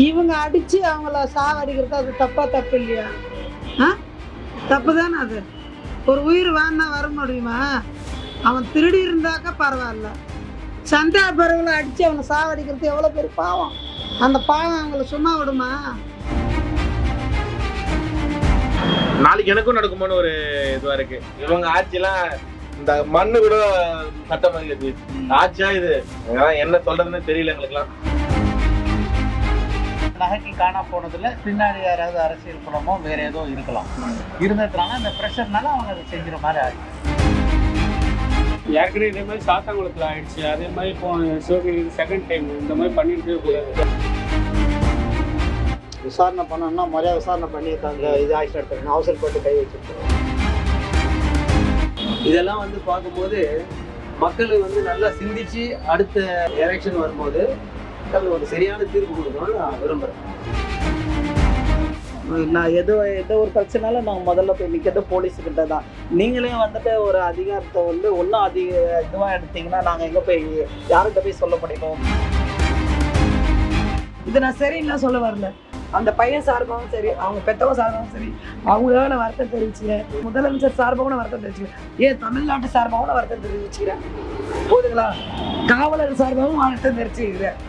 இவங்க அடித்து அவங்கள சாவடிக்கிறது அது தப்பா தப்பு இல்லையா? ஆ? தப்பு தானே அது? ஒரு உயிர் வேணா வர முடியுமா? அவன் திருடி இருந்தாக்கா பரவாயில்ல. சந்தா பறவைகளை அடித்து அவனை சாவடிக்கிறது எவ்வளோ பேர் பாவம். அந்த பாவம் அவங்கள சும்மா விடுமா? நாளைக்கு எனக்கும் நடக்குமோன்னு ஒரு இதுவா இருக்கு. இவங்க ஆட்சிலாம் இந்த மண்ணு கூட சட்டம் ஆட்சியா இது? என்ன சொல்றதுன்னு தெரியல எங்களுக்குலாம் நகைக்கு காணா போனதுல பின்னாடி யாராவது அரசியல் குணமோ வேற ஏதோ இருக்கலாம். இருந்ததுனால அந்த ப்ரெஷர்னால அவங்க அதை செஞ்சுற மாதிரி ஆயிடுச்சு ஏற்கனவே இதே மாதிரி சாத்தாங்குளத்தில் ஆயிடுச்சு. அதே மாதிரி இப்போ சிவகங்கை செகண்ட் டைம் இந்த மாதிரி பண்ணிட்டு கூடாது விசாரணை பண்ணணும்னா மரியாதை விசாரணை பண்ணியிருக்காங்க. இது ஆக்சிடென்ட் எடுத்துருக்கணும் அவசரப்பட்டு கை வச்சிருக்கோம் இதெல்லாம் வந்து பார்க்கும்போது மக்கள் வந்து நல்லா சிந்திச்சு அடுத்த எலெக்ஷன் வரும்போது மக்கள் ஒரு சரியான தீர்ப்பு கொடுக்கணும்னு நான் விரும்புகிறேன் நான் எது எந்த ஒரு பிரச்சனாலும் நாங்கள் முதல்ல போய் நிற்கிறது போலீஸுக்கிட்ட தான். நீங்களே வந்துட்டு ஒரு அதிகாரத்தை வந்து ஒன்றும் அதிக இதுவாக எடுத்தீங்கன்னா நாங்கள் எங்கே போய் யார்கிட்ட போய் சொல்ல முடியும்? இது நான் சரின்னு சொல்ல வரல. அந்த பையன் சார்பாகவும் சரி அவங்க பெற்றவங்க சார்பாகவும் சரி அவங்களோட நான் வருத்தம் தெரிவிச்சுக்கிறேன். முதலமைச்சர் சார்பாகவும் நான் வருத்தம் தெரிவிச்சுக்கிறேன். ஏன் தமிழ்நாட்டு சார்பாகவும் நான் வருத்தம் தெரிவிச்சுக்கிறேன்? போதுங்களா காவலர் சார்பாகவும் வருத்தம் தெரிவிச்சுக்கிறேன்.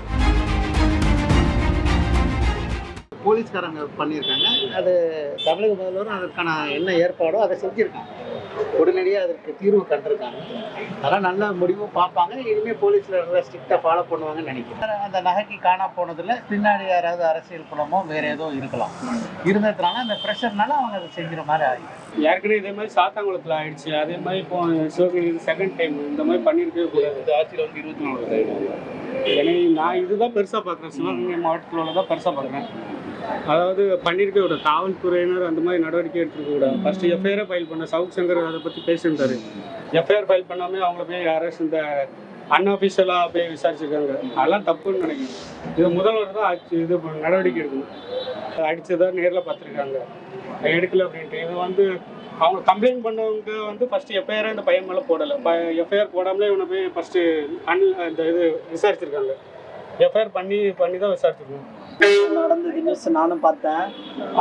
போலீஸ்காரங்க பண்ணியிருக்காங்க. அது தமிழக முதல்வரும் அதற்கான என்ன ஏற்பாடோ அதை செஞ்சுருக்காங்க. உடனடியாக அதற்கு தீர்வு கண்டிருக்காங்க அதெல்லாம் நல்ல முடிவும் பார்ப்பாங்க. இனிமேல் போலீஸில் நல்லா ஸ்ட்ரிக்டாக ஃபாலோ பண்ணுவாங்கன்னு நினைக்கிறேன். அந்த நகைக்கு காணா போனதில் பின்னாடி யாராவது அரசியல் குணமோ வேறு ஏதோ இருக்கலாம். இருந்ததுனால அந்த ப்ரெஷர்னால அவங்க அதை செஞ்சுற மாதிரி ஆயிடுச்சு ஏற்கனவே இதே மாதிரி சாத்தாங்குளத்தில் ஆயிடுச்சு. அதே மாதிரி இப்போ சிவகங்கை செகண்ட் டைம் இந்த மாதிரி பண்ணியிருக்கவே கூடாது. ஆட்சியில் வந்து இருபத்தி நாலு. எனக்கு நான் இதுதான் பெருசாக பார்க்குறேன். சிவகங்கை மாவட்டத்தில் உள்ளதான் பெருசாக பார்க்குறேன். அதாவது பண்ணியிருக்க விட காவல்துறையினர் அந்த மாதிரி நடவடிக்கை எடுத்துருக்க கூடாது ஃபர்ஸ்ட் எஃப்ஐஆரை ஃபைல் பண்ண சவுக் சங்கர் அதை பற்றி பேசியிருந்தாரு. எஃப்ஐஆர் ஃபைல் பண்ணாமே அவங்கள போய் அரசு இந்த அன்அஃபிஷியலாக போய் விசாரிச்சிருக்காங்க. அதெல்லாம் தப்புன்னு நினைக்கிறேன். இது முதல்வர் தான் ஆட்சி இது பண்ண- நடவடிக்கை எடுக்கணும். அடிச்சதா நேரில் பார்த்துருக்காங்க. எடுக்கல அப்படின்ட்டு. இது வந்து அவங்க கம்ப்ளைண்ட் பண்ணவங்க வந்து ஃபர்ஸ்ட் எஃப்ஐஆர் இந்த பையன் மேலே போடலை. எஃப்ஐஆர் போடாமலே இவனை போய் ஃபர்ஸ்ட் அன் இந்த இது விசாரிச்சிருக்காங்க. எஃப்ஐஆர் பண்ணி பண்ணி தான் விசாரிச்சிருக்கோம். நடந்தது நியூஸ் நானும் பார்த்தேன்.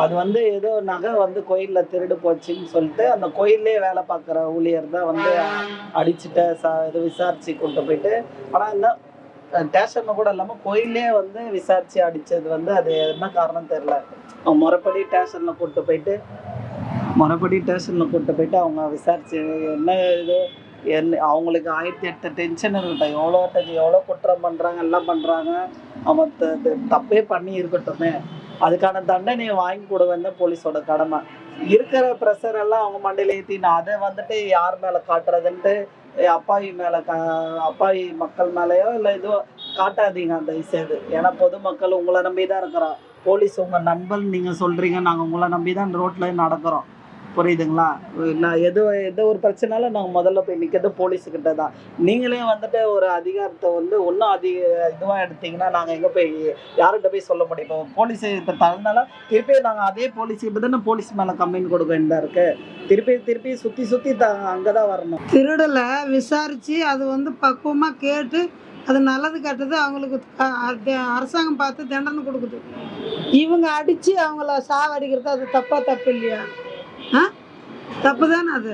அது வந்து ஏதோ நகை வந்து கோயிலில் திருடு போச்சுன்னு சொல்லிட்டு அந்த கோயிலே வேலை பார்க்குற ஊழியர் தான் வந்து அடிச்சுட்ட சா இது விசாரிச்சு கொண்டு போயிட்டு ஆனால் என்ன ஸ்டேஷனில் கூட இல்லாமல் கோயிலே வந்து விசாரிச்சு அடித்தது வந்து அது என்ன காரணம் தெரில அவன் முறைப்படி ஸ்டேஷனில் கூப்பிட்டு போயிட்டு முறைப்படி ஸ்டேஷனில் கூட்டு போயிட்டு அவங்க விசாரிச்சு என்ன இது என்ன அவங்களுக்கு ஆயிரத்தி எட்டு டென்ஷன் இருக்கட்டும் எவ்வளோ எவ்வளோ குற்றம் பண்ணுறாங்க எல்லாம் பண்ணுறாங்க அவன் த- தப்பே பண்ணி இருக்கட்டுமே. அதுக்கான தண்டனையை வாங்கி கொடுவேன் தான் போலீஸோட கடமை. இருக்கிற ப்ரெஷர் எல்லாம் அவங்க மண்டையில் ஏற்றினா அதை வந்துட்டு யார் மேலே காட்டுறதுன்ட்டு அப்பாவி மேலே கா அப்பாவி மக்கள் மேலேயோ இல்லை இதுவோ காட்டாதீங்க அந்த விஷயம் ஏன்னா பொதுமக்கள் உங்களை நம்பி தான் இருக்கிறோம் போலீஸ் உங்கள் நண்பன் நீங்கள் சொல்கிறீங்க நாங்கள் உங்களை நம்பி தான் ரோட்டில் நடக்கிறோம். புரியுதுங்களா? நான் எது எந்த ஒரு பிரச்சனாலும் நாங்கள் முதல்ல போய் நிற்கிறது போலீஸுக்கிட்ட தான். நீங்களே வந்துட்டு ஒரு அதிகாரத்தை வந்து ஒன்றும் அதிக இதுவாக எடுத்தீங்கன்னா நாங்கள் எங்கே போய் யார்கிட்ட போய் சொல்ல முடியும்? இப்போ போலீஸ் இப்போ தகுந்தால திருப்பி நாங்கள் அதே போலீஸ் கிட்ட தானே போலீஸ் மேலே கம்ப்ளைண்ட் கொடுக்க வேண்டியதாக இருக்கு. திருப்பி திருப்பி சுற்றி சுற்றி த அங்கே தான் வரணும். திருடலை விசாரித்து அது வந்து பக்குவமாக கேட்டு அது நல்லது கெட்டது அவங்களுக்கு அரசாங்கம் பார்த்து தண்டனை கொடுக்குது. இவங்க அடித்து அவங்கள சாவடிக்கிறது அது தப்பா தப்பு இல்லையா? தப்பு தானே அது?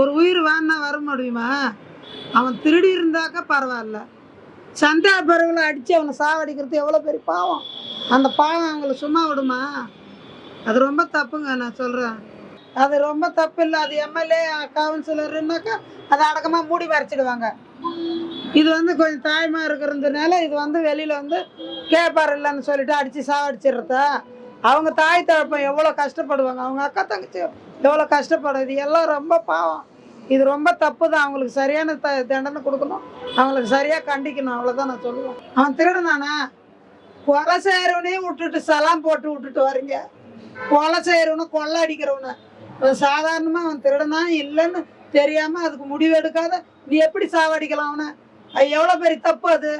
ஒரு உயிர் வேணா வர முடியுமா? அவன் திருடி இருந்தாக்கா பரவாயில்ல. சந்தா பறவைகளை அடித்து அவனை சாவடிக்கிறது எவ்வளோ பெரிய பாவம். அந்த பாவம் அவங்கள சும்மா விடுமா? அது ரொம்ப தப்புங்க நான் சொல்கிறேன் அது ரொம்ப தப்பு இல்லை. அது எம்எல்ஏ கவுன்சிலர்னாக்கா அதை அடக்கமாக மூடி வரைச்சிடுவாங்க இது வந்து கொஞ்சம் தாய்மா இருக்கிறதுனால இது வந்து வெளியில் வந்து கேப்பார் இல்லைன்னு சொல்லிட்டு அடித்து சாவடிச்சிடுறதா? அவங்க தாய் தகப்பன் எவ்வளோ கஷ்டப்படுவாங்க அவங்க அக்கா தங்கச்சி எவ்வளோ கஷ்டப்படும் இது எல்லாம் ரொம்ப பாவம். இது ரொம்ப தப்பு தான் அவங்களுக்கு சரியான த தண்டனை கொடுக்கணும். அவங்களுக்கு சரியாக கண்டிக்கணும். அவ்வளோதான் நான் சொல்லுவேன். அவன் திருடுனானா? கொலை செய்கிறவனையும் விட்டுட்டு சலாம் போட்டு விட்டுட்டு வரீங்க கொலை செய்கிறவனை கொள்ளை அடிக்கிறவனை. சாதாரணமாக அவன் திருடனா இல்லைன்னு தெரியாமல் அதுக்கு முடிவு எடுக்காத நீ எப்படி சாவடிக்கலாம் அவனை? அது எவ்வளோ பெரிய தப்பு அது?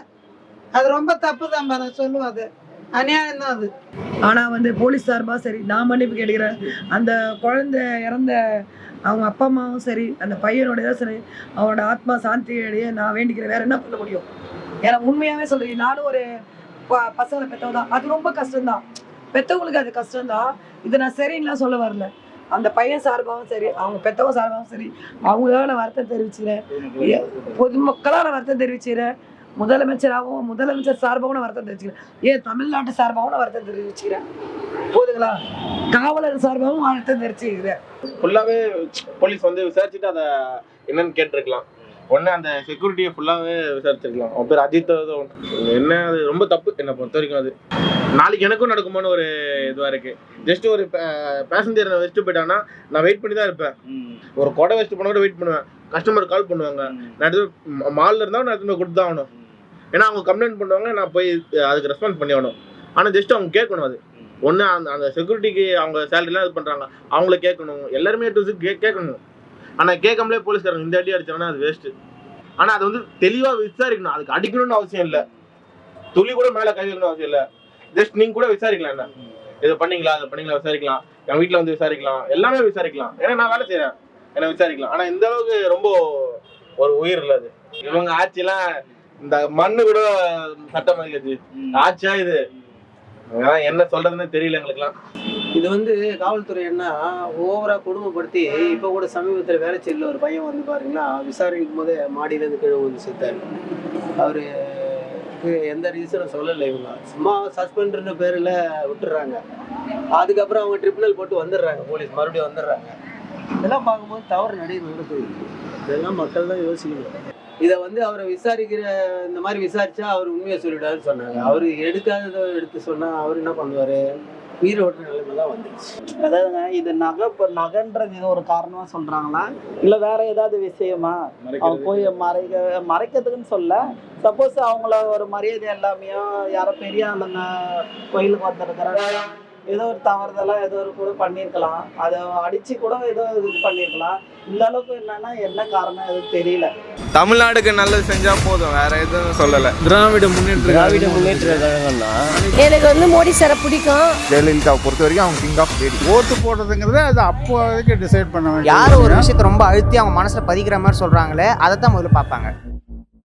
அது ரொம்ப தப்பு தான் நான் சொல்லுவேன் அது. அநியாயம் தான் அது. ஆனால் வந்து போலீஸ் சார்பாக சரி நான் மன்னிப்பு கேட்கிறேன் அந்த குழந்தை இறந்த அவங்க அப்பா அம்மாவும் சரி அந்த பையனோட இதாக சரி அவனோட ஆத்மா சாந்தி அடைய நான் வேண்டிக்கிறேன். வேற என்ன பண்ண முடியும்? ஏன்னா உண்மையாகவே சொல்கிறேன் நானும் ஒரு ப- பசங்களை பெற்றவங்க தான் அது ரொம்ப கஷ்டம்தான். பெற்றவங்களுக்கு அது கஷ்டம்தான். இதை நான் சரின்னுலாம் சொல்ல வரல. அந்த பையன் சார்பாகவும் சரி அவங்க பெற்றவங்க சார்பாகவும் சரி அவங்களால நான் வருத்தம் தெரிவிச்சுக்கிறேன். பொதுமக்களால் நான் வருத்தம் தெரிவிச்சுக்கிறேன். முதலமைச்சராகவும் முதலமைச்சர் சார்பாகவும் நான் வருத்தம் தெரிவிச்சுக்கிறேன். ஏன் தமிழ்நாட்டு சார்பாகவும் நான் வருத்தம் தெரிவிச்சுக்கிறேன்? போதுங்களா? காவலர் சார்பாகவும் வருத்தம் தெரிவிச்சுக்கிறேன். ஃபுல்லாவே போலீஸ் வந்து விசாரிச்சுட்டு அதை என்னன்னு கேட்டிருக்கலாம். ஒண்ணு அந்த செக்யூரிட்டியை ஃபுல்லாவே விசாரிச்சிருக்கலாம். அவன் பேர் அஜித். என்ன அது? ரொம்ப தப்பு. என்னை பொறுத்த வரைக்கும் அது. நாளைக்கு எனக்கும் நடக்குமோன்னு ஒரு இதுவா இருக்கு. ஜஸ்ட் ஒரு பேசஞ்சர் வச்சுட்டு போயிட்டான்னா நான் வெயிட் பண்ணி தான் இருப்பேன் ஒரு கொடை வச்சுட்டு போனா கூட வெயிட் பண்ணுவேன். கஸ்டமர் கால் பண்ணுவாங்க. நான் எடுத்து மால்ல இருந்தா நான் எடுத்து போய் கொடுத்து தான் ஆகணும். ஏன்னா அவங்க கம்ப்ளைண்ட் பண்ணுவாங்க நான் போய் அதுக்கு ரெஸ்பான்ஸ் பண்ணி ஆகணும். ஆனால் ஜஸ்ட் அவங்க கேட்கணும் அது. ஒன்று அந்த அந்த செக்யூரிட்டிக்கு அவங்க சேலரிலாம் இது பண்ணுறாங்க அவங்கள கேட்கணும். எல்லாருமே டு கே கேட்கணும். ஆனால் கேட்காமலே போலீஸ்காரங்க இந்த அடி அடிச்சாங்கன்னா அது வேஸ்ட்டு ஆனால் அது வந்து தெளிவாக விசாரிக்கணும். அதுக்கு அடிக்கணும்னு அவசியம் இல்லை. துளி கூட மேலே கை அவசியம் இல்லை. ஜஸ்ட் நீங்கள் கூட விசாரிக்கலாம் என்ன? இதை பண்ணீங்களா? அதை பண்ணீங்களா? விசாரிக்கலாம். என் வீட்டில் வந்து விசாரிக்கலாம். எல்லாமே விசாரிக்கலாம். ஏன்னா நான் வேலை செய்கிறேன் என்ன விசாரிக்கலாம். ஆனால் இந்த அளவுக்கு ரொம்ப ஒரு உயிர் இல்லை அது. இவங்க ஆட்சியெல்லாம் இந்த மண்ணு கூட சட்டம் மதிக்காது ஆட்சியா இது? என்ன சொல்றதுன்னு தெரியல எங்களுக்குலாம் இது வந்து காவல்துறை என்ன ஓவரா கொடுமைப்படுத்தி இப்போ கூட சமீபத்தில் வேலைச்சேரியில் ஒரு பையன் வந்து பாருங்களா விசாரிக்கும் போதே மாடியிலேருந்து கீழே வந்து செத்தாரு. அவரு எந்த ரீசனும் சொல்லலை இவங்க. சும்மா சஸ்பெண்டர்னு பேரில் விட்டுறாங்க. அதுக்கப்புறம் அவங்க ட்ரிபினல் போட்டு வந்துடுறாங்க போலீஸ் மறுபடியும் வந்துடுறாங்க. இதெல்லாம் பார்க்கும்போது தவறு நடையை நடக்குது இதெல்லாம் மக்கள் தான் யோசிக்கணும். இதை வந்து அவரை விசாரிக்கிற இந்த மாதிரி விசாரிச்சா அவர் உண்மையை சொல்லிடாருன்னு சொன்னாங்க. அவர் எடுக்காததை எடுத்து சொன்னா அவர் என்ன பண்ணுவாரு? உயிர் ஓட்டுற நிலைமை தான் வந்துருச்சு. அதாவதுங்க இது நகை இப்போ நகைன்றது இது ஒரு காரணமா சொல்றாங்களா? இல்ல வேற ஏதாவது விஷயமா? அவங்க போய் மறைக்க மறைக்கிறதுக்குன்னு சொல்ல. சப்போஸ் அவங்கள ஒரு மரியாதை எல்லாமே யாரோ பெரிய ஆளுங்க கோயிலுக்கு வந்திருக்கிறாங்க. ஏதோ ஒரு தவறுதலா ஏதோ ஒரு கூட பண்ணியிருக்கலாம் அதை அடிச்சு கூட ஏதோ இது பண்ணியிருக்கலாம் இந்த அளவுக்கு என்னன்னா என்ன காரணம் எதுவும் தெரியல. தமிழ்நாடுக்கு நல்லது செஞ்சா போதும். வேற எதுவும் சொல்லல. திராவிட முன்னேற்ற திராவிட முன்னேற்ற கழகம்னா? எனக்கு வந்து மோடி சாரை பிடிக்கும். ஜெயலலிதாவை பொறுத்த வரைக்கும் அவங்க கிங் ஆஃப் லேடி ஓட்டு போடுறதுங்கிறத அது அப்போதைக்கு டிசைட் பண்ண வேண்டிய யார் ஒரு விஷயத்தை ரொம்ப அழுத்தி அவங்க மனசுல பதிக்கிற மாதிரி சொல்றாங்களே அதை தான் முதல்ல பார்ப்பாங்க.